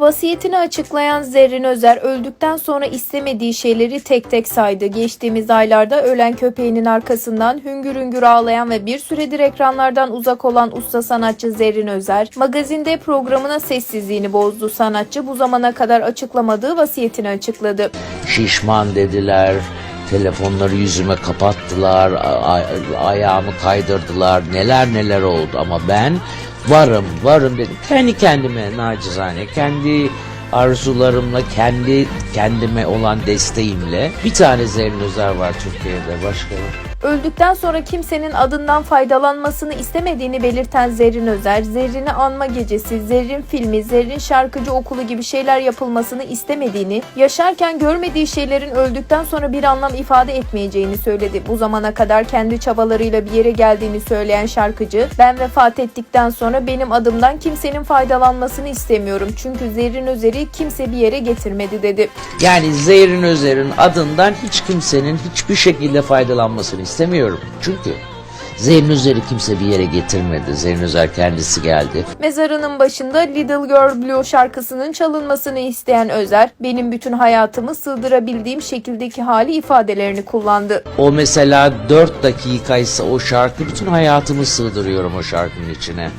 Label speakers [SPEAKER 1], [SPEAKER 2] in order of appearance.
[SPEAKER 1] Vasiyetini açıklayan Zerrin Özer öldükten sonra istemediği şeyleri tek tek saydı. Geçtiğimiz aylarda ölen köpeğinin arkasından hüngür hüngür ağlayan ve bir süredir ekranlardan uzak olan usta sanatçı Zerrin Özer, magazinde programına sessizliğini bozdu. Sanatçı bu zamana kadar açıklamadığı vasiyetini açıkladı.
[SPEAKER 2] Şişman dediler. Telefonları yüzüme kapattılar. ayağımı kaydırdılar. Neler neler oldu ama ben varım varım dedim. Kendi kendime nacizane kendi arzularımla kendi kendime olan desteğimle bir tane Zerrin Özer var Türkiye'de başka yok.
[SPEAKER 1] Öldükten sonra kimsenin adından faydalanmasını istemediğini belirten Zerrin Özer, Zerrin'i anma gecesi, Zerrin filmi, Zerrin şarkıcı okulu gibi şeyler yapılmasını istemediğini, yaşarken görmediği şeylerin öldükten sonra bir anlam ifade etmeyeceğini söyledi. Bu zamana kadar kendi çabalarıyla bir yere geldiğini söyleyen şarkıcı, ben vefat ettikten sonra benim adımdan kimsenin faydalanmasını istemiyorum. Çünkü Zerrin Özer'i kimse bir yere getirmedi dedi.
[SPEAKER 2] Yani Zerrin Özer'in adından hiç kimsenin hiçbir şekilde faydalanmasını istemiyorum. Çünkü Zerrin Özer'i kimse bir yere getirmedi. Zerrin Özer kendisi geldi.
[SPEAKER 1] Mezarının başında Little Girl Blue şarkısının çalınmasını isteyen Özer, benim bütün hayatımı sığdırabildiğim şekildeki hali ifadelerini kullandı.
[SPEAKER 2] O mesela 4 dakikaysa o şarkı bütün hayatımı sığdırıyorum o şarkının içine.